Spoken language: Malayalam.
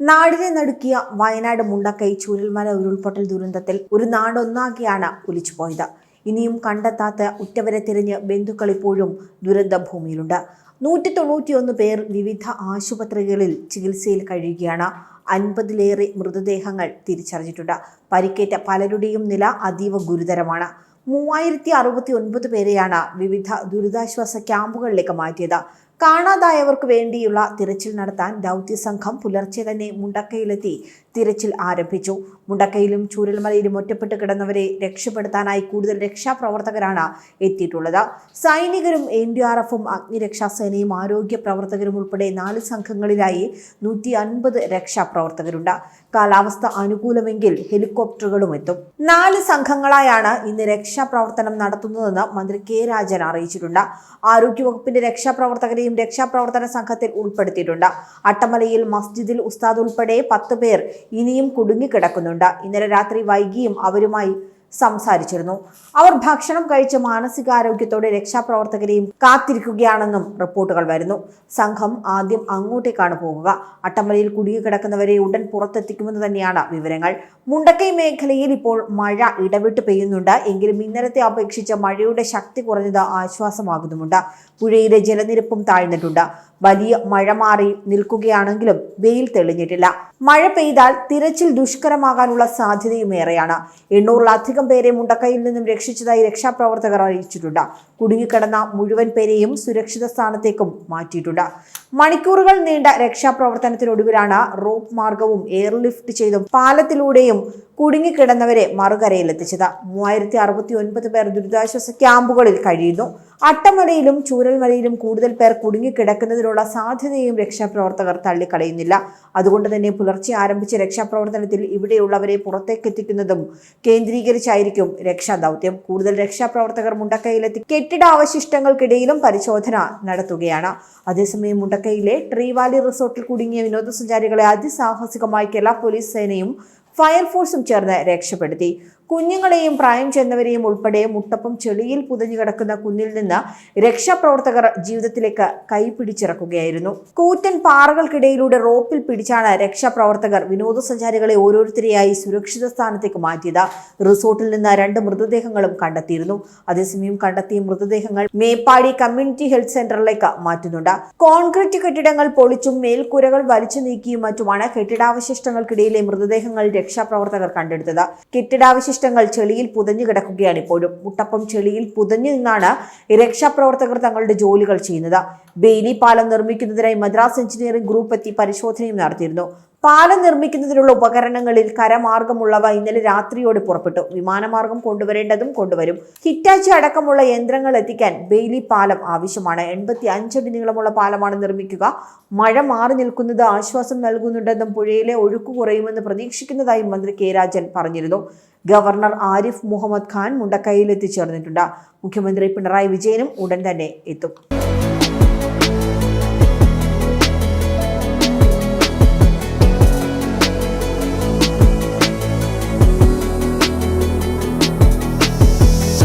നാടിനെ നടുക്കിയ വയനാട് മുണ്ടക്കൈ ചൂരൽമല ഉരുൾപൊട്ടൽ ദുരന്തത്തിൽ ഒരു നാടൊന്നാകെയാണ് ഒലിച്ചുപോയത് ഇനിയും കണ്ടെത്താത്ത ഉറ്റവരെ തിരഞ്ഞ് ബന്ധുക്കൾ ഇപ്പോഴും ദുരന്ത ഭൂമിയിലുണ്ട് നൂറ്റി തൊണ്ണൂറ്റിയൊന്ന് പേർ വിവിധ ആശുപത്രികളിൽ ചികിത്സയിൽ കഴിയുകയാണ്. അൻപതിലേറെ മൃതദേഹങ്ങൾ തിരിച്ചറിഞ്ഞിട്ടുണ്ട്. പരിക്കേറ്റ പലരുടെയും നില അതീവ ഗുരുതരമാണ്. മൂവായിരത്തി അറുപത്തി ഒൻപത് പേരെയാണ് വിവിധ ദുരിതാശ്വാസ ക്യാമ്പുകളിലേക്ക് മാറ്റിയത്. കാണാതായവർക്ക് വേണ്ടിയുള്ള തിരച്ചിൽ നടത്താൻ ദൗത്യസംഘം പുലർച്ചെ തന്നെ മുണ്ടക്കയിലെത്തി. തിരച്ചിൽ ആരംഭിച്ചു. മുണ്ടക്കയിലും ചൂരൽമലയിലും ഒറ്റപ്പെട്ട് കിടന്നവരെ രക്ഷപ്പെടുത്താനായി കൂടുതൽ രക്ഷാപ്രവർത്തകരാണ് എത്തിയിട്ടുള്ളത്. സൈനികരും എൻ ഡി ആർ എഫും അഗ്നിരക്ഷാസേനയും ആരോഗ്യ പ്രവർത്തകരും ഉൾപ്പെടെ നാല് സംഘങ്ങളിലായി നൂറ്റി അൻപത് രക്ഷാപ്രവർത്തകരുണ്ട്. കാലാവസ്ഥ അനുകൂലമെങ്കിൽ ഹെലികോപ്റ്ററുകളും എത്തും. നാല് സംഘങ്ങളായാണ് ഇന്ന് രക്ഷാപ്രവർത്തനം നടത്തുന്നതെന്ന് മന്ത്രി കെ രാജൻ അറിയിച്ചിട്ടുണ്ട്. ആരോഗ്യവകുപ്പിന്റെ രക്ഷാപ്രവർത്തകരെയും രക്ഷാപ്രവർത്തന സംഘത്തിൽ ഉൾപ്പെടുത്തിയിട്ടുണ്ട്. അട്ടമലയിൽ മസ്ജിദിൽ ഉസ്താദ് ഉൾപ്പെടെ പത്ത് പേർ ഇനിയും കുടുങ്ങിക്കിടക്കുന്നുണ്ട്. ഇന്നലെ രാത്രി വൈകിയും അവരുമായി സംസാരിച്ചിരുന്നു. അവർ ഭക്ഷണം കഴിച്ച് മാനസികാരോഗ്യത്തോടെ രക്ഷാപ്രവർത്തകരെയും കാത്തിരിക്കുകയാണെന്നും റിപ്പോർട്ടുകൾ വരുന്നു. സംഘം ആദ്യം അങ്ങോട്ടേക്കാണ് പോകുക അട്ടമലയിൽ കുടുങ്ങിക്കിടക്കുന്നവരെ ഉടൻ പുറത്തെത്തിക്കുമെന്ന് തന്നെയാണ് വിവരങ്ങൾ. മുണ്ടക്കൈ മേഖലയിൽ ഇപ്പോൾ മഴ ഇടവിട്ട് പെയ്യുന്നുണ്ട്. എങ്കിലും ഇന്നലത്തെ അപേക്ഷിച്ച് മഴയുടെ ശക്തി കുറഞ്ഞത് ആശ്വാസമാകുന്നുമുണ്ട്. പുഴയിലെ ജലനിരപ്പും താഴ്ന്നിട്ടുണ്ട്. വലിയ മഴ മാറി നിൽക്കുകയാണെങ്കിലും വെയിൽ തെളിഞ്ഞിട്ടില്ല. മഴ പെയ്താൽ തിരച്ചിൽ ദുഷ്കരമാകാനുള്ള സാധ്യതയും ഏറെയാണ് എണ്ണൂറിലധികം പേരെ മുണ്ടക്കയിൽ നിന്നും രക്ഷിച്ചതായി രക്ഷാപ്രവർത്തകർ അറിയിച്ചിട്ടുണ്ട്. കുടുങ്ങിക്കിടന്ന മുഴുവൻ പേരെയും സുരക്ഷിത സ്ഥാനത്തേക്കും മാറ്റിയിട്ടുണ്ട്. മണിക്കൂറുകൾ നീണ്ട രക്ഷാപ്രവർത്തനത്തിനൊടുവിലാണ് റോപ്പ് മാർഗവും എയർലിഫ്റ്റ് ചെയ്തും പാലത്തിലൂടെയും കുടുങ്ങിക്കിടന്നവരെ മറുകരയിലെത്തിച്ചത്. മൂവായിരത്തി അറുപത്തി ഒൻപത് പേർ ദുരിതാശ്വാസ ക്യാമ്പുകളിൽ കഴിയുന്നു. അട്ടമലയിലും ചൂരൽമലയിലും കൂടുതൽ പേർ കുടുങ്ങിക്കിടക്കുന്നതിനുള്ള സാധ്യതയും രക്ഷാപ്രവർത്തകർ തള്ളിക്കളയുന്നില്ല. അതുകൊണ്ട് തന്നെ പുലർച്ചെ ആരംഭിച്ച രക്ഷാപ്രവർത്തനത്തിൽ ഇവിടെയുള്ളവരെ പുറത്തേക്കെത്തിക്കുന്നതും കേന്ദ്രീകരിച്ചായിരിക്കും രക്ഷാദൗത്യം. കൂടുതൽ രക്ഷാപ്രവർത്തകർ മുണ്ടക്കയിലെത്തി കെട്ടിടാവശിഷ്ടങ്ങൾക്കിടയിലും പരിശോധന നടത്തുകയാണ്. അതേസമയം മുണ്ടക്കയിലെ ട്രീവാലി റിസോർട്ടിൽ കുടുങ്ങിയ വിനോദസഞ്ചാരികളെ അതിസാഹസികമായി കേരള പോലീസ് സേനയും ഫയർഫോഴ്സും ചേർന്ന് രക്ഷപ്പെടുത്തി. കുഞ്ഞുങ്ങളെയും പ്രായം ചെന്നവരെയും ഉൾപ്പെടെ മുട്ടപ്പം ചെളിയിൽ പുതഞ്ഞു കിടക്കുന്ന കുന്നിൽ നിന്ന് രക്ഷാപ്രവർത്തകർ ജീവിതത്തിലേക്ക് കൈപിടിച്ചിറക്കുകയായിരുന്നു. കൂറ്റൻ പാറകൾക്കിടയിലൂടെ റോപ്പിൽ പിടിച്ചാണ് രക്ഷാപ്രവർത്തകർ വിനോദസഞ്ചാരികളെ ഓരോരുത്തരെയായി സുരക്ഷിത സ്ഥാനത്തേക്ക് മാറ്റിയത്. റിസോർട്ടിൽ നിന്ന് രണ്ട് മൃതദേഹങ്ങളും കണ്ടെത്തിയിരുന്നു. അതേസമയം കണ്ടെത്തിയ മൃതദേഹങ്ങൾ മേപ്പാടി കമ്മ്യൂണിറ്റി ഹെൽത്ത് സെന്ററിലേക്ക് മാറ്റുന്നുണ്ട്. കോൺക്രീറ്റ് കെട്ടിടങ്ങൾ പൊളിച്ചും മേൽക്കൂരകൾ വലിച്ചു നീക്കിയും മറ്റുമാണ് കെട്ടിടാവശിഷ്ടങ്ങൾക്കിടയിലെ മൃതദേഹങ്ങൾ രക്ഷാപ്രവർത്തകർ കണ്ടെടുത്തത്. കെട്ടിടാവശിഷ്ടങ്ങൾ ചെളിയിൽ പുതഞ്ഞു കിടക്കുകയാണ് ഇപ്പോഴും. മുട്ടപ്പം ചെളിയിൽ പുതഞ്ഞു നിന്നാണ് രക്ഷാപ്രവർത്തകർ തങ്ങളുടെ ജോലികൾ ചെയ്യുന്നത്. ബെയിലി പാലം നിർമ്മിക്കുന്നതിനായി മദ്രാസ് എഞ്ചിനീയറിംഗ് ഗ്രൂപ്പ് എത്തി പരിശോധനയും നടത്തിയിരുന്നു. പാലം നിർമ്മിക്കുന്നതിനുള്ള ഉപകരണങ്ങളിൽ കരമാർഗമുള്ളവ ഇന്നലെ രാത്രിയോടെ പുറപ്പെട്ടു. വിമാനമാർഗം കൊണ്ടുവരേണ്ടതും കൊണ്ടുവരും. ഹിറ്റാച്ചി അടക്കമുള്ള യന്ത്രങ്ങൾ എത്തിക്കാൻ ബെയിലി പാലം ആവശ്യമാണ്. എൺപത്തി അഞ്ചടി നീളമുള്ള പാലമാണ് നിർമ്മിക്കുക. മഴ മാറി നിൽക്കുന്നത് ആശ്വാസം നൽകുന്നുണ്ടെന്നും പുഴയിലെ ഒഴുക്ക് കുറയുമെന്ന് പ്രതീക്ഷിക്കുന്നതായും മന്ത്രി കെ രാജൻ പറഞ്ഞിരുന്നു. ഗവർണർ ആരിഫ് മുഹമ്മദ് ഖാൻ മുണ്ടക്കൈയിൽ എത്തിച്ചേർന്നിട്ടുണ്ട്. മുഖ്യമന്ത്രി പിണറായി വിജയനും ഉടൻ തന്നെ എത്തും.